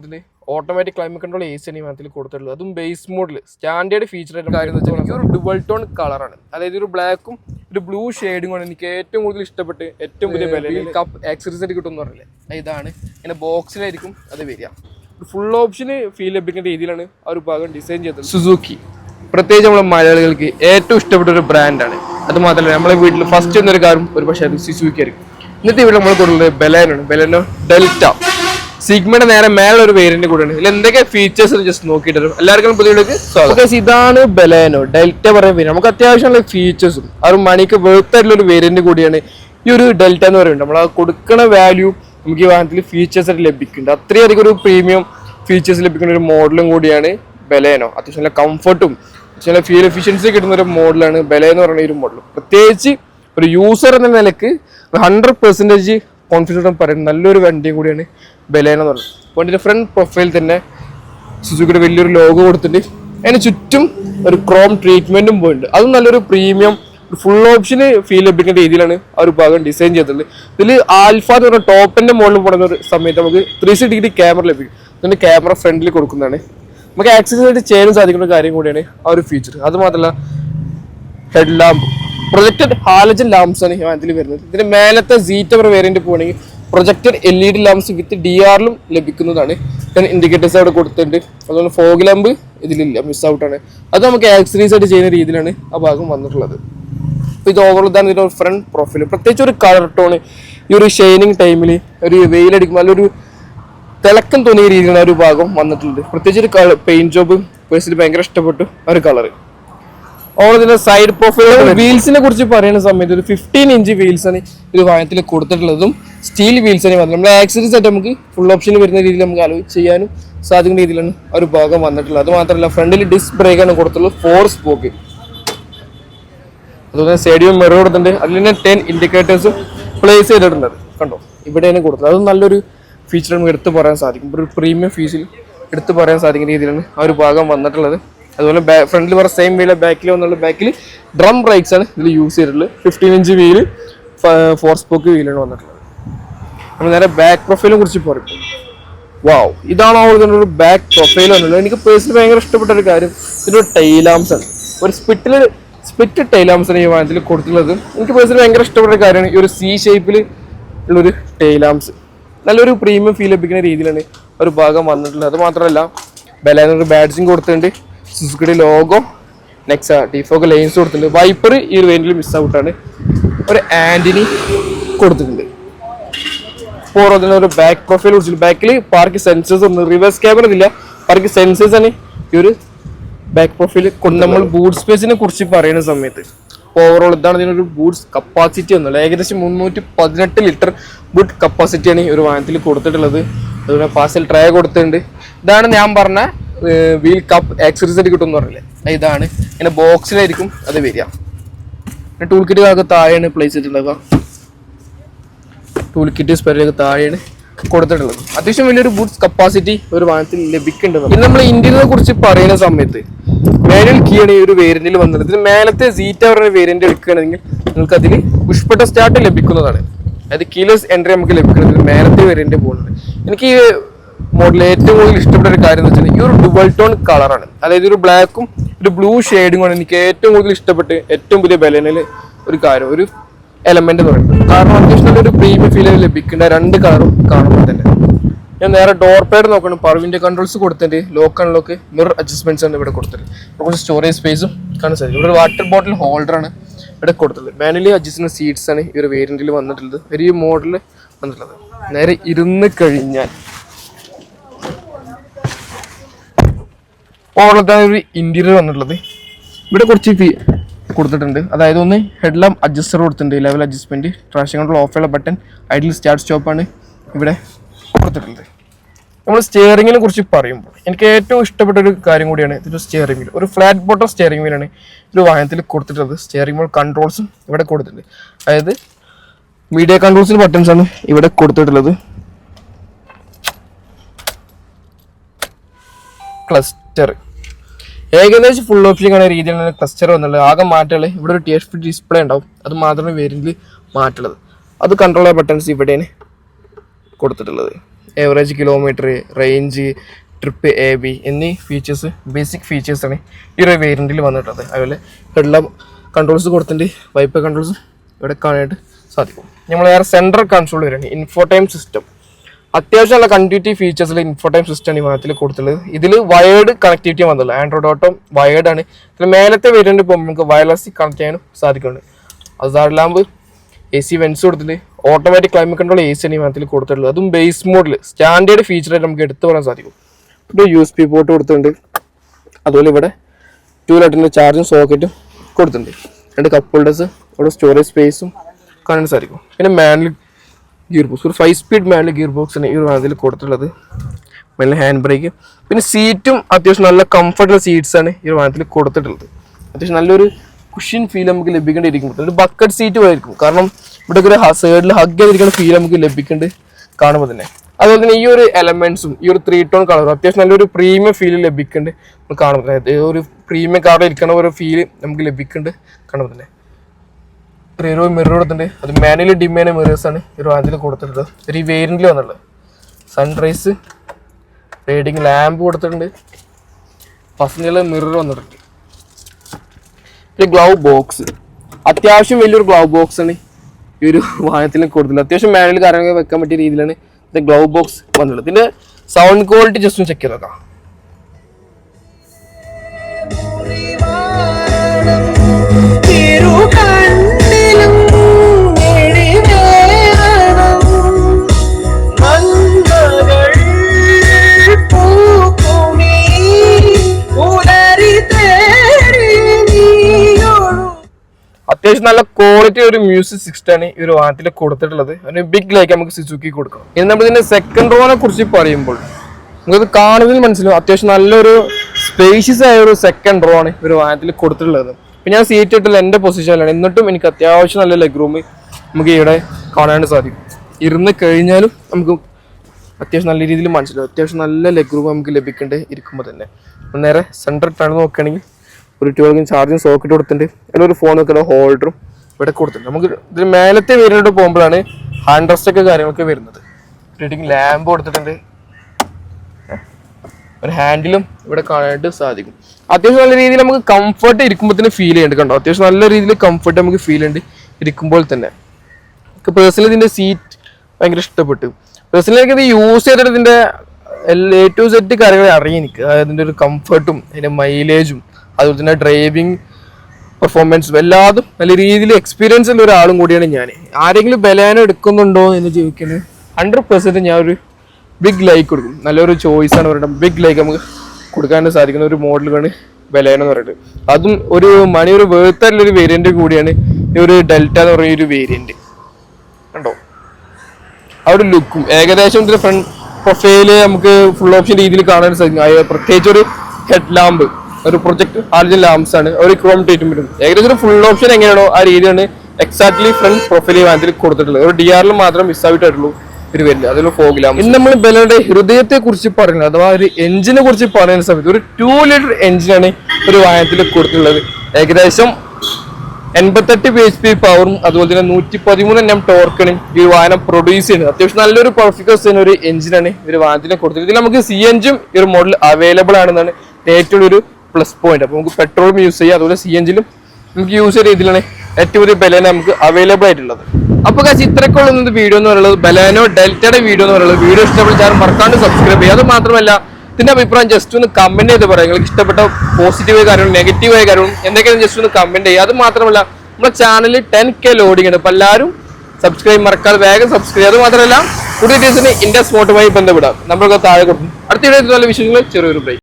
ഇതിൽ automatic climate control A C വാഹനത്തിൽ കൊടുത്തിട്ടുള്ളത്. അതും ബേസ് മോഡിൽ സ്റ്റാൻഡേർഡ് ഫീച്ചർ ആയിട്ട് കാര്യം എന്ന് വെച്ചാൽ എനിക്ക് ഒരു ഡുവൽ ടോൺ കളറാണ് അതായത് ഒരു ബ്ലാക്കും ഒരു ബ്ലൂ ഷെയ്ഡും ആണ് എനിക്ക് ഏറ്റവും കൂടുതൽ ഇഷ്ടപ്പെട്ട് ഏറ്റവും പുതിയ വില? കപ്പ് ആക്സറീസ് ആയിട്ട് കിട്ടും എന്ന് പറഞ്ഞില്ലേ? ഇതാണ്. ഇങ്ങനെ ബോക്സിലായിരിക്കും അത് വരിക. ഫുൾ ഓപ്ഷന് ഫീൽ ലഭിക്കുന്ന രീതിയിലാണ് ആ ഒരു ഭാഗം ഡിസൈൻ ചെയ്തത് സുസൂക്കി പ്രത്യേകിച്ച് നമ്മുടെ മലയാളികൾക്ക് ഏറ്റവും ഇഷ്ടപ്പെട്ട ഒരു ബ്രാൻഡാണ് അത് മാത്രമല്ല നമ്മളെ വീട്ടിൽ ഫസ്റ്റ് എന്നൊരു കാറും ഒരു പക്ഷേ അത് സുസുക്കി ആയിരിക്കും. ഇന്നത്തെ ഇവിടെ നമ്മൾ കൊടുക്കുന്നത് ബെലാനാണ് ബെലാനോ ഡെൽറ്റ സിഗ്മയുടെ നേരെ മേലെ ഒരു വേരിയന്റ് കൂടെ ഇതിൽ എന്തൊക്കെ ഫീച്ചേഴ്സ് ജസ്റ്റ് നോക്കിയിട്ട് എല്ലാവർക്കും പുതിയ സ്വാഗതം. ഇതാണ് ബലേനോ ഡെൽറ്റ പറയുന്ന നമുക്ക് അത്യാവശ്യമുള്ള ഫീച്ചേഴ്സും ഒരു മണിക്ക് വെളുത്തായിട്ടുള്ള ഒരു വേരിയന്റ് കൂടിയാണ് ഈ ഒരു ഡെൽറ്റ എന്ന് പറയുന്നത്. നമ്മൾ ആ കൊടുക്കുന്ന വാല്യൂ നമുക്ക് ഈ വാഹനത്തിൽ ഫീച്ചേഴ്സ് ആയിട്ട് ലഭിക്കുന്നുണ്ട്. അത്രയധികം ഒരു പ്രീമിയം ഫീച്ചേഴ്സ് ലഭിക്കുന്ന ഒരു മോഡലും കൂടിയാണ് ബലേനോ. അത്യാവശ്യം നല്ല കംഫർട്ടും നല്ല ഫീൽ എഫിഷ്യൻസി കിട്ടുന്ന ഒരു മോഡലാണ് ബെലേ എന്ന് പറയുന്ന ഒരു മോഡൽ പ്രത്യേകിച്ച് ഒരു യൂസർ എന്ന നിലയ്ക്ക് ഹൺഡ്രഡ് പെർസെന്റേജ് കോൺഫിഡൻസ് പറയുന്നത് നല്ലൊരു വണ്ടിയും കൂടിയാണ് ബലേന എന്ന് പറയുന്നത്. വണ്ടിയുടെ ഫ്രണ്ട് പ്രൊഫൈൽ തന്നെ സുസുക്കിയുടെ വലിയൊരു ലോഗോ കൊടുത്തിട്ട് അതിന് ചുറ്റും ഒരു ക്രോം ട്രീറ്റ്മെന്റും പോയിട്ടുണ്ട്. അതും നല്ലൊരു പ്രീമിയം ഫുൾ ഓപ്ഷന് ഫീൽ ലഭിക്കുന്ന രീതിയിലാണ് ആ ഒരു ഭാഗം ഡിസൈൻ ചെയ്തിട്ടുള്ളത്. ഇതിൽ ആൽഫ എന്ന് പറഞ്ഞ ടോപ്പിന്റെ മുകളിൽ പോകുന്ന ഒരു സമയത്ത് നമുക്ക് ത്രീ സിക്സ്റ്റി ഡിഗ്രി ക്യാമറ ലഭിക്കും. ഇതിന്റെ ക്യാമറ ഫ്രണ്ടിൽ കൊടുക്കുന്നതാണ്. നമുക്ക് ആക്സസ് ആയിട്ട് ചെയ്യാൻ സാധിക്കുന്ന കാര്യം കൂടിയാണ് ആ ഒരു ഫീച്ചർ അത് മാത്രമല്ല head lamp projected halogen lamps ആണ് ഹിമാലയത്തിൽ വരുന്നത്. ഇതിന് മേലത്തെ സീറ്റവർ വേരിയന്റ് പോകണമെങ്കിൽ projected L E D lamps with D ആറിലും ലഭിക്കുന്നതാണ്. ഇൻഡിക്കേറ്റേഴ്സ് അവിടെ കൊടുത്തിട്ടുണ്ട്. അതുപോലെ ഫോഗ് ലാമ്പ് ഇതിലില്ല മിസ് ഔട്ടാണ് അത് നമുക്ക് ആക്സറീസ് ആയിട്ട് ചെയ്യുന്ന രീതിയിലാണ് ആ ഭാഗം വന്നിട്ടുള്ളത്. അപ്പോൾ ഇത് ഓവറോൾ ഇതാണ് ഇതിന്റെ ഫ്രണ്ട് പ്രൊഫൈൽ പ്രത്യേകിച്ച് ഒരു കളർ ടോൺ ഈ ഒരു ഷൈനിങ് ടൈമിൽ ഒരു വെയിലടിക്കുമ്പോൾ നല്ലൊരു തിളക്കം തോന്നിയ രീതിയിലാണ് ഒരു ഭാഗം വന്നിട്ടുള്ളത്. പ്രത്യേകിച്ച് ഒരു കളർ പെയിന്റ് ജോബ് പേഴ്സണലി ഭയങ്കര ഇഷ്ടപ്പെട്ടു ആ ഒരു കളർ ഓൾ ഇതിന്റെ സൈഡ് പ്രൊഫൈൽ വീൽസിനെ കുറിച്ച് പറയുന്ന സമയത്ത് ഒരു ഫിഫ്റ്റീൻ ഇഞ്ച് വീൽസ് ആണ് ഇത് വാഹനത്തിൽ കൊടുത്തിട്ടുള്ളതും. സ്റ്റീൽ വീൽസ് ആണ് വന്നത്. നമ്മുടെ ആക്സറീസ് ആയിട്ട് നമുക്ക് ഫുൾ ഓപ്ഷൻ വരുന്ന രീതിയിൽ നമുക്ക് ആലോചിച്ച് ചെയ്യാനും സാധിക്കുന്ന രീതിയിലാണ് ഒരു ഭാഗം വന്നിട്ടുള്ളത്. അത് മാത്രമല്ല ഫ്രണ്ടിൽ ഡിസ്ക് ബ്രേക്ക് ആണ് കൊടുത്തിട്ടുള്ളത് ഫോർ സ്പോക്ക് അതുപോലെ സ്റ്റേഡിയം മെറു കൊടുത്തിട്ടുണ്ട്. അതിൽ തന്നെ ടെൻ ഇൻഡിക്കേറ്റേഴ്സും പ്ലേസ് ചെയ്തിട്ടുണ്ട്. കണ്ടോ? ഇവിടെയാണ് കൊടുത്തത് അത് നല്ലൊരു ഫീച്ചർ നമുക്ക് എടുത്തു പറയാൻ സാധിക്കും. ഒരു പ്രീമിയം ഫീസിൽ എടുത്തു പറയാൻ സാധിക്കുന്ന രീതിയിലാണ് ആ ഒരു ഭാഗം വന്നിട്ടുള്ളത്. അതുപോലെ ഫ്രണ്ടിൽ പറഞ്ഞ സെയിം വീൽ ബാക്കിൽ വന്നുള്ള ബാക്കിൽ ഡ്രം ബ്രേക്സ് ആണ് ഇതിൽ യൂസ് ചെയ്തിട്ടുള്ളത്. Fifteen inch wheel four spoke വീലാണ് വന്നിട്ടുള്ളത്. നമ്മൾ നേരെ ബാക്ക് പ്രൊഫൈലിനെ കുറിച്ച് പറയും. വാവ് ഇതാണ് ഇതിന്റെ ബാക്ക് പ്രൊഫൈൽ വന്നുള്ളത് എനിക്ക് പേഴ്സണലി ഭയങ്കര ഇഷ്ടപ്പെട്ട ഒരു കാര്യം ഇതിന്റെ ടൈലാംസ് ആണ്. ഒരു സ്പിറ്റിൽ സ്പിറ്റ് ടൈലാംസ് ആണ് ഈ വാഹനത്തിൽ കൊടുത്തിട്ടുള്ളത്. എനിക്ക് പേഴ്സണലി ഭയങ്കര ഇഷ്ടപ്പെട്ട ഒരു കാര്യമാണ് ഈ ഒരു സി ഷേപ്പിൽ ഉള്ളൊരു ടൈലാംസ് നല്ലൊരു പ്രീമിയം ഫീൽ ലഭിക്കുന്ന രീതിയിലാണ് ഒരു ഭാഗം വന്നിട്ടുള്ളത്. അത് മാത്രമല്ല ബലാനൊരു ബാഡ്ജിങ് കൊടുത്തിട്ടുണ്ട്. സുസുക്കിയുടെ ലോഗോ നെക്സ ഡിഫോക്ക് ലൈൻസ് കൊടുത്തിട്ടുണ്ട്. വൈപ്പർ ഈ ഒരു വേന്റിൽ മിസ് ഔട്ടാണ് ഒരു ആന്റിനി കൊടുത്തിട്ടുണ്ട്. ഫോർ അതിന് ഒരു ബാക്ക് പ്രൊഫൈൽ കൊടുത്തിട്ടുണ്ട്. ബാക്കിൽ പാർക്ക് സെൻസേഴ്സ് ഉണ്ട്. റിവേഴ്സ് ക്യാമറ ഇല്ല. പാർക്ക് സെൻസേഴ്സ് ആണ്. ഈ ഒരു ബാക്ക് പ്രൊഫൈൽ കൊണ്ട് നമ്മൾ ബൂട്ട് സ്പേസിനെ കുറിച്ച് പറയുന്ന സമയത്ത്. ഓവറോൾ ഇതാണ് ഇതിനൊരു ബൂട്ട്സ് കപ്പാസിറ്റി ഒന്നുമില്ല. ഏകദേശം മുന്നൂറ്റി പതിനെട്ട് ലിറ്റർ ബൂട്ട് കപ്പാസിറ്റിയാണ് ഈ ഒരു വാഹനത്തിൽ കൊടുത്തിട്ടുള്ളത്. അതുപോലെ പാസൽ ട്രേ കൊടുത്തിട്ടുണ്ട്. ഇതാണ് ഞാൻ പറഞ്ഞ വീൽ കപ്പ് ആക്സറീസായിട്ട് കിട്ടും എന്ന് പറഞ്ഞില്ലേ? ഇതാണ്. ഇങ്ങനെ ബോക്സിലായിരിക്കും അത് വരിക. പിന്നെ ടൂൾ കിറ്റുകളൊക്കെ താഴെയാണ് പ്ലേസ് ചെയ്തിട്ടുണ്ടാവുക ടൂൾ കിറ്റ് സ്പെയറിലേക്ക് താഴെയാണ് കൊടുത്തിട്ടുള്ളത്. അത്യാവശ്യം വലിയൊരു ബൂട്ട്സ് കപ്പാസിറ്റി ഒരു വാഹനത്തിൽ ലഭിക്കേണ്ടത് ഇത് നമ്മൾ ഇന്ത്യനെ കുറിച്ച് പറയുന്ന സമയത്ത് മാനുവൽ കീയാണ് ഈ ഒരു വേരിയന്റിൽ വന്നത്. ഇതിന് മേലത്തെ സീറ്റ പറഞ്ഞ വേരിയന്റ് എടുക്കുകയാണെങ്കിൽ നിങ്ങൾക്ക് അതിൽ പുഷ്പട്ട സ്റ്റാർട്ട് ലഭിക്കുന്നതാണ്. അതായത് കീലേഴ്സ് എൻട്രി നമുക്ക് ലഭിക്കുന്നത്. മേലത്തെ വേരിയന്റ് പോകുന്നത് എനിക്ക് ഈ മോഡൽ ഏറ്റവും കൂടുതൽ ഇഷ്ടപ്പെട്ട ഒരു കാര്യം എന്ന് വെച്ചാൽ ഈ ഒരു ഡുവൽ ടോൺ കളറാണ് അതായത് ഒരു ബ്ലാക്കും ഒരു ബ്ലൂ ഷെയ്ഡും കൊണ്ട് എനിക്ക് ഏറ്റവും കൂടുതൽ ഇഷ്ടപ്പെട്ട് ഏറ്റവും വലിയ ബലനിൽ ഒരു കാര്യം ഒരു എലമെന്റ് എന്ന് പറയുന്നത്. കാരണം അത്യാവശ്യം നല്ലൊരു പ്രീമിയം ഫീൽ ലഭിക്കേണ്ട രണ്ട് കളറും കാണുമ്പോൾ തന്നെ. ഞാൻ നേരെ ഡോർ പേഡ് നോക്കണം. പർവിന്റെ കൺട്രോൾസ് കൊടുത്തിട്ട് lock and lock mirror adjustments ആണ് ഇവിടെ കൊടുത്തത്. കുറച്ച് സ്റ്റോറേജ് സ്പേസും കാണാൻ സാധിക്കും. ഇവിടെ വാട്ടർ ബോട്ടിൽ ഹോൾഡർ ആണ് ഇവിടെ കൊടുത്തിട്ടുള്ളത് മാനുവലി അഡ്ജസ്റ്റ് സീറ്റ്സ് ആണ് ഈ ഒരു വേരിയന്റിൽ വന്നിട്ടുള്ളത്. ഒരു മോഡൽ വന്നിട്ടുള്ളത്. നേരെ ഇരുന്ന് കഴിഞ്ഞാൽ ഓണത്താണ് ഒരു ഇന്റീരിയർ വന്നിട്ടുള്ളത്. ഇവിടെ കുറച്ച് കൊടുത്തിട്ടുണ്ട്. അതായത് ഒന്ന് ഹെഡ് ലാം അഡ്ജസ്റ്റർ കൊടുത്തിട്ടുണ്ട്. Level adjustment traction control off ഉള്ള ബട്ടൺ ഐഡിൽ സ്റ്റാർട്ട് സ്റ്റോപ്പാണ് ഇവിടെ കൊടുത്തിട്ടുള്ളത്. നമ്മൾ സ്റ്റിയറിങ്ങിനെ കുറിച്ച് പറയുമ്പോൾ എനിക്ക് ഏറ്റവും ഇഷ്ടപ്പെട്ട ഒരു കാര്യം കൂടിയാണ് ഇതൊരു സ്റ്റിയറിംഗ് വീൽ ഒരു ഫ്ലാറ്റ് ബോട്ടം സ്റ്റിയറിംഗ് വീലാണ് ഒരു വാഹനത്തിൽ കൊടുത്തിട്ടുള്ളത്. സ്റ്റിയറിംഗ് വീൽ കൺട്രോൾസും ഇവിടെ കൊടുത്തിട്ടുണ്ട്. അതായത് മീഡിയ കൺട്രോൾസിന് ബട്ടൺസ് ആണ് ഇവിടെ കൊടുത്തിട്ടുള്ളത്. ക്ലസ്റ്റർ ഏകദേശം ഫുൾ ഓപ്ഷൻ കാണുന്ന രീതിയിലാണ് ക്ലസ്റ്റർ വന്നുള്ളത് ആകെ മാറ്റുള്ളത് ഇവിടെ ഒരു ടി എഫ് ഡിസ്പ്ലേ ഉണ്ടാവും. അത് മാത്രമേ വേരിയന്റിൽ മാറ്റുള്ളത് അത് കൺട്രോൾ ബട്ടൺസ് ഇവിടെയാണ് കൊടുത്തിട്ടുള്ളത്. Average kilometre range trip A B എന്നീ ഫീച്ചേഴ്സ് ബേസിക് ഫീച്ചേഴ്സാണ് ഈ ഒരു വേരിയന്റിൽ വന്നിട്ടുള്ളത്. അതുപോലെ ഹെഡ്ല കൺട്രോൾസ് കൊടുത്തിട്ടുണ്ട്. വൈപ്പ് കൺട്രോൾസ് ഇവിടെ കാണാനായിട്ട് സാധിക്കും. നമ്മൾ വേറെ സെൻട്രൽ കൺട്രോൾ വരുന്നത് ഇൻഫോടൈം സിസ്റ്റം അത്യാവശ്യം നല്ല കണക്ടിവിറ്റി ഫീച്ചേഴ്സിൽ ഇൻഫോടൈം സിസ്റ്റം ഈ വാഹനത്തിൽ കൊടുത്തുള്ളത് ഇതിൽ വയേർഡ് കണക്ടിവിറ്റി വന്നുള്ളൂ ആൻഡ്രോയിഡ് ഓട്ടോ വയേർഡ് ആണ്. ഇതിൽ മേലത്തെ വേരിയന്റ് ഇപ്പോൾ നമുക്ക് വയർലെസ് കണക്ട് ചെയ്യാനും സാധിക്കുന്നുണ്ട്. Hazard lamp A C vents കൊടുത്തിട്ടുണ്ട് automatic climate control A C ഈ വാഹനത്തിൽ കൊടുത്തിട്ടുള്ളത്. അതും ബേസ് മോഡിൽ സ്റ്റാൻഡേർഡ് ഫീച്ചറായിട്ട് നമുക്ക് എടുത്തു പറയാൻ സാധിക്കും. പിന്നെ യു എസ് പി പോർട്ട് കൊടുത്തിട്ടുണ്ട്. അതുപോലെ ഇവിടെ ടൂ ലൈറ്റിന്റെ ചാർജും സോക്കറ്റും കൊടുത്തിട്ടുണ്ട്. രണ്ട് കപ്പ് ഹോൾഡേഴ്സ് ഇവിടെ സ്റ്റോറേജ് സ്പേസും കാണാൻ സാധിക്കും. പിന്നെ മാനുവൽ ഗിയർ ബോക്സ് ഒരു ഫൈവ് സ്പീഡ് മാനുവൽ ഗിയർ ബോക്സിന് ഈ ഒരു അതിൽ കൊടുത്തിട്ടുള്ളത്. നല്ല ഹാൻഡ് ബ്രേക്ക് പിന്നെ സീറ്റും അത്യാവശ്യം നല്ല കംഫർട്ടബിൾ സീറ്റ്സ് ആണ് ഈ ഒരു വാഹനത്തിൽ കൊടുത്തിട്ടുള്ളത്. അത്യാവശ്യം നല്ലൊരു കുഷ്യൻ ഫീൽ നമുക്ക് ലഭിക്കേണ്ടിയിരിക്കും ഒരു ബക്കറ്റ് സീറ്റ് ആയിരിക്കും കാരണം ഇവിടെ ഒരു സൈഡിൽ ഹഗ് ചെയ്തിരിക്കുന്ന ഫീൽ നമുക്ക് ലഭിക്കേണ്ടത് കാണുമ്പോൾ തന്നെ. അതുപോലെ തന്നെ ഈ ഒരു എലമെന്റ്സും ഈ ഒരു ത്രീ ടോൺ കളറും അത്യാവശ്യം നല്ലൊരു പ്രീമിയം ഫീൽ ലഭിക്കുന്നുണ്ട് നമുക്ക് കാണുമ്പോൾ തന്നെ. ഒരു പ്രീമിയം കാറിൽ ഇരിക്കുന്ന ഒരു ഫീൽ നമുക്ക് ലഭിക്കുന്നുണ്ട് കാണുമ്പോൾ തന്നെ. റീറോ മിറർ കൊടുത്തിട്ടുണ്ട്. അത് മാനുവലി ഡിമാൻഡ് മിറേഴ്സ് ആണ്. ഈ അതിൽ കൊടുത്തിട്ടുള്ളത്. ഒരു വേരിയന്റിൽ വന്നുള്ളത് സൺറൈസ് റേഡിങ് ലാമ്പ് കൊടുത്തിട്ടുണ്ട്. പസഞ്ചറിൽ മിറർ വന്നിട്ടുണ്ട്. പിന്നെ ഗ്ലൗ ബോക്സ് അത്യാവശ്യം വലിയൊരു ഗ്ലൗ ബോക്സ് ആണ്. ഈ ഒരു വാഹനത്തിൽ കൊടുത്തിട്ടുള്ളത്. അത്യാവശ്യം മാനുവൽ കാര്യങ്ങൾ വെക്കാൻ പറ്റിയ രീതിയിലാണ് ഇത് ഗ്ലൗ ബോക്സ് വന്നിട്ടുള്ളത്. പിന്നെ സൗണ്ട് ക്വാളിറ്റി ജസ്റ്റ് ഒന്ന് ചെക്ക് ചെയ്ത് നോക്കാം. അത്യാവശ്യം നല്ല ക്വാളിറ്റി ഒരു മ്യൂസിക് സിസ്റ്റം ആണ് ഈ ഒരു വാഹനത്തിൽ കൊടുത്തിട്ടുള്ളത്. ഒരു ബിഗ് ലൈക്ക് നമുക്ക് സിസുക്കി കൊടുക്കണം ഇനി നമ്മൾ ഇതിന്റെ സെക്കൻഡ് റോനെ കുറിച്ച് പറയുമ്പോൾ നമുക്കത് കാണുന്നതിൽ മനസ്സിലാവും. അത്യാവശ്യം നല്ലൊരു സ്പേഷ്യസ് ആയ ഒരു സെക്കൻഡ് റോ ആണ് ഒരു വാഹനത്തിൽ കൊടുത്തിട്ടുള്ളത്. ഇപ്പം ഞാൻ സീറ്റ് ഇട്ടില്ല എന്റെ പൊസിഷനിലാണ് എന്നിട്ടും എനിക്ക് അത്യാവശ്യം നല്ല ലെഗ് റൂം നമുക്ക് ഇവിടെ കാണാൻ സാധിക്കും. ഇരുന്ന് കഴിഞ്ഞാലും നമുക്ക് അത്യാവശ്യം നല്ല രീതിയിൽ മനസ്സിലാവും. അത്യാവശ്യം നല്ല ലെഗ് റൂം നമുക്ക് ലഭിക്കേണ്ടത് ഇരിക്കുമ്പോൾ തന്നെ. നേരെ സെന്റർ ഇട്ടാണ് നോക്കുകയാണെങ്കിൽ ഒരു ട്വൽവ് ചാർജിങ് സോക്കറ്റ് കൊടുത്തിട്ടുണ്ട്. അതിൽ ഒരു ഫോൺ വെക്കുന്ന ഹോൾഡറും ഇവിടെ കൊടുത്തിട്ടുണ്ട്. നമുക്ക് ഇതിന് മേലത്തെ വീടിനോട് പോകുമ്പോഴാണ് ഹാൻഡ് റെസ്റ്റൊക്കെ കാര്യങ്ങളൊക്കെ വരുന്നത്. റീഡിങ് ലാമ്പ് കൊടുത്തിട്ടുണ്ട്. ഒരു ഹാൻഡിലും ഇവിടെ കാണാനായിട്ട് സാധിക്കും. അത്യാവശ്യം നല്ല രീതിയിൽ നമുക്ക് കംഫർട്ട് ഇരിക്കുമ്പോൾ തന്നെ ഫീൽ ചെയ്യുന്നുണ്ട് കണ്ടോ? അത്യാവശ്യം നല്ല രീതിയിൽ കംഫർട്ട് നമുക്ക് ഫീൽ ഉണ്ട് ഇരിക്കുമ്പോൾ തന്നെ. എനിക്ക് പേഴ്സണലി ഇതിന്റെ സീറ്റ് ഭയങ്കര ഇഷ്ടപ്പെട്ടു. പേഴ്സണലി എനിക്ക് ഇത് യൂസ് ചെയ്തിട്ട് ഇതിന്റെ എ ടു സെറ്റ് കാര്യങ്ങളെ അറിയാം എനിക്ക്. ഇതിന്റെ ഒരു കംഫർട്ടും അതിന്റെ മൈലേജും അതുപോലെ തന്നെ ഡ്രൈവിംഗ് പെർഫോമൻസ് എല്ലാതും നല്ല രീതിയിൽ എക്സ്പീരിയൻസ് ഉള്ള ഒരാളും കൂടിയാണ് ഞാൻ ആരെങ്കിലും ബലാനം എടുക്കുന്നുണ്ടോ എന്ന് ചോദിക്കുന്നത് ഹൺഡ്രഡ് പെർസെന്റ് ഞാൻ ഒരു ബിഗ് ലൈക്ക് കൊടുക്കും. നല്ലൊരു ചോയ്സ് ആണ് പറയുന്നത് ബിഗ് ലൈക്ക് നമുക്ക് കൊടുക്കാൻ സാധിക്കുന്ന ഒരു മോഡലാണ് ബലേന എന്ന് പറയുന്നത്. അതും ഒരു മണി ഒരു വേർത്തായിട്ടുള്ള ഒരു വേരിയന്റ് കൂടിയാണ് ഈ ഒരു ഡെൽറ്റ എന്ന് പറയുന്ന ഒരു വേരിയന്റ് കണ്ടോ? ആ ഒരു ലുക്കും ഏകദേശം ഇതിന്റെ ഫ്രണ്ട് പ്രൊഫൈൽ നമുക്ക് ഫുൾ ഓപ്ഷൻ രീതിയിൽ കാണാൻ സാധിക്കും. പ്രത്യേകിച്ച് ഒരു ഹെഡ് ലാമ്പ് ഒരു പ്രൊജക്ട് ഹാർജൻ ലാംസ് ആണ്. ഒരു ക്രോം ട്രീറ്റ്മെന്റും ഏകദേശം ഒരു ഫുൾ ഓപ്ഷൻ എങ്ങനെയാണോ ആ രീതിയാണ് എക്സാക്ട്ലി ഫ്രണ്ട് പ്രൊഫൈൽ വാഹനത്തിൽ കൊടുത്തിട്ടുള്ളത്. ഒരു ഡി ആറിൽ മാത്രം മിസ്സായിട്ടുള്ളൂ ഒരു വരില്ല അതിൽ ലാംസ് ഇന്ന് നമ്മൾ ബലയുടെ ഹൃദയത്തെ കുറിച്ച് പറയുന്നത് അഥവാ ഒരു എഞ്ചിനെ കുറിച്ച് പറയുന്ന സമയത്ത് ഒരു ടു ലിറ്റർ എഞ്ചിനാണ് ഒരു വാഹനത്തിൽ കൊടുത്തിട്ടുള്ളത്. ഏകദേശം എൺപത്തെട്ട് പി എച്ച് പി പവറും അതുപോലെ തന്നെ നൂറ്റി പതിമൂന്ന് എം ടോർക്കാണ് ഈ വാഹനം പ്രൊഡ്യൂസ് ചെയ്യുന്നത്. അത്യാവശ്യം നല്ലൊരു പെർഫിക്കസ് ഒരു എഞ്ചിനാണ് ഒരു വാഹനത്തിന് കൊടുത്തിട്ടുള്ളത്. ഇതിൽ നമുക്ക് സി എൻജും ഈ ഒരു മോഡൽ അവൈലബിൾ ആണെന്നാണ് ഏറ്റവും ഒരു പ്ലസ് പോയിന്റ് അപ്പോൾ നമുക്ക് പെട്രോളും യൂസ് ചെയ്യാം. അതുപോലെ സി എൻജിലും നമുക്ക് യൂസ് ചെയ്യുന്ന രീതിയിലാണ് ഏറ്റവും ഒരു ബലേന നമുക്ക് അവൈലബിൾ ആയിട്ടുള്ളത്. അപ്പോൾ കാശ് ഇത്രക്കുള്ള വീഡിയോ എന്ന് പറയുന്നത്. ബലാനോ ഡെൽറ്റയുടെ വീഡിയോ എന്ന് പറയുന്നത്. വീഡിയോ ഇഷ്ടപ്പെട്ട ഇഷ്ടപ്പെട്ടാൽ മറക്കാണ്ട് സബ്സ്ക്രൈബ് ചെയ്യുക. അത് മാത്രമല്ല ഇതിന്റെ അഭിപ്രായം ജസ്റ്റ് ഒന്ന് കമന്റ് ചെയ്ത് പറയാം. നിങ്ങൾക്ക് ഇഷ്ടപ്പെട്ട പോസിറ്റീവ് കാര്യങ്ങളും നെഗറ്റീവായ കാര്യങ്ങളും എന്തൊക്കെയാണ് ജസ്റ്റ് ഒന്ന് കമന്റ് ചെയ്യുക. അത് മാത്രമല്ല നമ്മുടെ ചാനലിൽ ടെൻ കെ ലോഡിംഗ് ഉണ്ട്. അപ്പോൾ എല്ലാവരും സബ്സ്ക്രൈബ് മറക്കാതെ വേഗം സബ്സ്ക്രൈബ് അത് മാത്രമല്ല കൂടുതൽ ഡീസിന് ഇന്ത്യ സ്പോട്ടുമായി ബന്ധപ്പെടാം. നമ്മളൊക്കെ താഴെ കൊടുക്കും. അടുത്ത വീഡിയോ നല്ല വിഷയങ്ങൾ ചെറിയൊരു ബ്രേക്ക്